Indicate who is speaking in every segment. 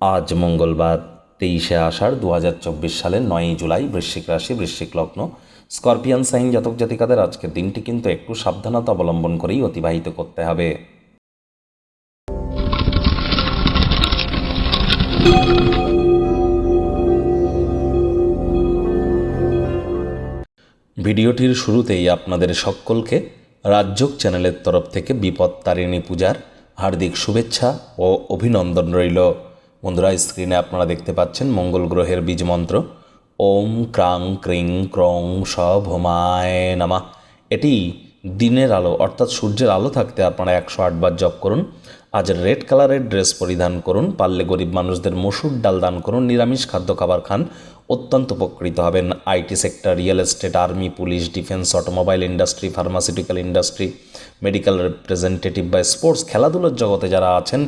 Speaker 1: আজ মঙ্গলবার, তেইশে আষাঢ় দু হাজার চব্বিশ সালের নয়ই জুলাই বৃশ্চিক রাশি, বৃশ্চিক লগ্ন। স্করপিয়ান, সাইন জাতক জাতিকাদের আজকের দিনটি কিন্তু একটু সাবধানতা অবলম্বন করেই অতিবাহিত করতে হবে। ভিডিওটির শুরুতেই আপনাদের সকলকে রাজ্যক চ্যানেলের তরফ থেকে বিপদ তারিণী পূজার হার্দিক শুভেচ্ছা ও অভিনন্দন রইল। বন্ধুরা স্ক্রিনে আপনারা দেখতে পাচ্ছেন মঙ্গল গ্রহের বীজ মন্ত্র। ওম ক্রাং ক্রিং ক্রং স নামা। এটি দিনের আলো, অর্থাৎ সূর্যের আলো থাকতে আপনারা একশো আটবার জপ করুন। আজ রেড কালারের ড্রেস পরিধান করুন, পারলে গরিব মানুষদের মসুর ডাল দান করুন, নিরামিষ খাদ্য খাবার খান, অত্যন্ত উপকৃত হবেন IT sector, real estate, army, police, defence, automobile industry, pharmaceutical industry, medical representative বা স্পোর্টস খেলাধুলার জগতে যারা আছেন,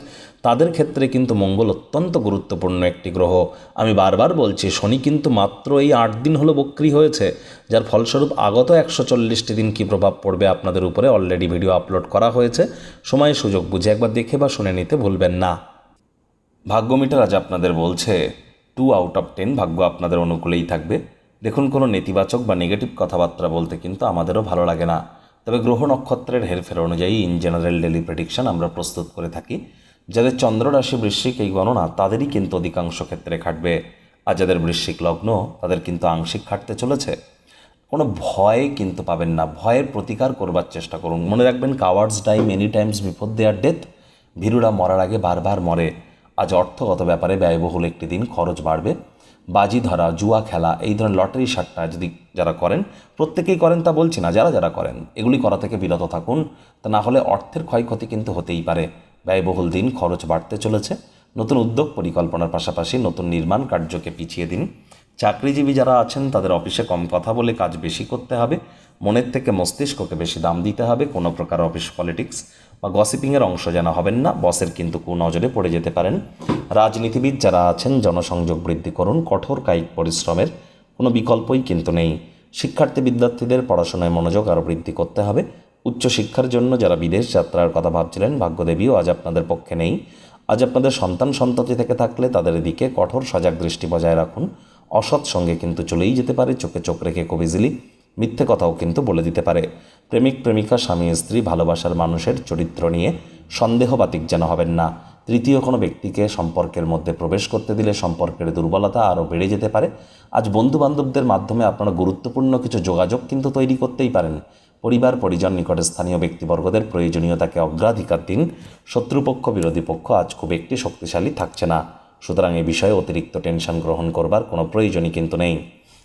Speaker 1: তাদের ক্ষেত্রে কিন্তু মঙ্গল অত্যন্ত গুরুত্বপূর্ণ একটি গ্রহ। আমি বারবার বলছি, শনি কিন্তু মাত্র এই আট দিন হলো বক্রি হয়েছে, যার ফলস্বরূপ আগত একশো চল্লিশটি দিন কী প্রভাব পড়বে আপনাদের উপরে? অলরেডি ভিডিও আপলোড করা হয়েছে। সময় সুযোগ বুঝে একবার দেখে বা শুনে নিতে ভুলবেন না। ভাগ্য মিটার আজ আপনাদের বলছে টু আউট অফ টেন ভাগ্য আপনাদের অনুকূলেই থাকবে। দেখুন, কোনো নেতিবাচক বা নেগেটিভ কথাবার্তা বলতে কিন্তু আমাদেরও ভালো লাগে না। তবে গ্রহ নক্ষত্রের হেরফের অনুযায়ী ইন জেনারেল ডেলি প্রেডিকশন আমরা প্রস্তুত করে থাকি। যাদের চন্দ্ররাশি বৃশ্চিক এই গণনা তাদেরই কিন্তু অধিকাংশ ক্ষেত্রে খাটবে। আর যাদের বৃশ্চিক লগ্ন, তাদের কিন্তু আংশিক খাটতে চলেছে। কোনো ভয় কিন্তু পাবেন না। ভয়ের প্রতিকার করবার চেষ্টা করুন। মনে রাখবেন cowards die many times before their death ভীরুরা মরার আগে বারবার মরে। আজ অর্থগত ব্যাপারে ব্যয়বহুল একটি দিন খরচ বাড়বে। বাজি ধরা জুয়া খেলা, এই ধরনের লটারি সাট্টা যদি যারা করেন, প্রত্যেকেই করেন তা বলছি না, যারা যারা করেন, এগুলি করা থেকে বিরত থাকুন। তা না হলে অর্থের ক্ষয়ক্ষতি কিন্তু হতেই পারে। ব্যয়বহুল দিন খরচ বাড়তে চলেছে। নতুন উদ্যোগ পরিকল্পনার পাশাপাশি নতুন নির্মাণ কার্যকে পিছিয়ে দিন। চাকরিজীবী যারা আছেন, তাদের অফিসে কম কথা বলে কাজ বেশি করতে হবে। মনের থেকে মস্তিষ্ককে বেশি দাম দিতে হবে। কোনো প্রকার অফিস পলিটিক্স বা গসিপিংয়ের অংশ যেন হবেন না। বসের কিন্তু কুনজরে পড়ে যেতে পারেন। রাজনীতিবিদ যারা আছেন, জনসংযোগ বৃদ্ধি করুন। কঠোর কায়িক পরিশ্রমের কোনো বিকল্পই কিন্তু নেই। শিক্ষার্থী বিদ্যার্থীদের পড়াশোনায় মনোযোগ আরও বৃদ্ধি করতে হবে। উচ্চশিক্ষার জন্য যারা বিদেশ যাত্রার কথা ভাবছিলেন, ভাগ্যদেবীও আজ আপনাদের পক্ষে নেই। আজ আপনাদের সন্তান সন্ততি থেকে থাকলে তাদের দিকে কঠোর সজাগ দৃষ্টি বজায় রাখুন। অসৎ সঙ্গে কিন্তু চলেই যেতে পারে। চোখে চোখ রেখে খুব ইজিলি মিথ্যে কথাও কিন্তু বলে দিতে পারে। প্রেমিক, প্রেমিকা, স্বামী, স্ত্রী ভালোবাসার মানুষের চরিত্র নিয়ে সন্দেহবাতিক যেন হবেন না। তৃতীয় কোনো ব্যক্তিকে সম্পর্কের মধ্যে প্রবেশ করতে দিলে সম্পর্কের দুর্বলতা আরও বেড়ে যেতে পারে। আজ বন্ধু বান্ধবদের মাধ্যমে আপনারা গুরুত্বপূর্ণ কিছু যোগাযোগ কিন্তু তৈরি করতেই পারেন। পরিবার, পরিজন নিকটে স্থানীয় ব্যক্তিবর্গদের প্রয়োজনীয়তাকে অগ্রাধিকার দিন। শত্রুপক্ষ, বিরোধী পক্ষ আজ খুব একটি শক্তিশালী থাকছে না। সুতরাং এ বিষয়ে অতিরিক্ত টেনশন গ্রহণ করবার কোনো প্রয়োজনই কিন্তু নেই।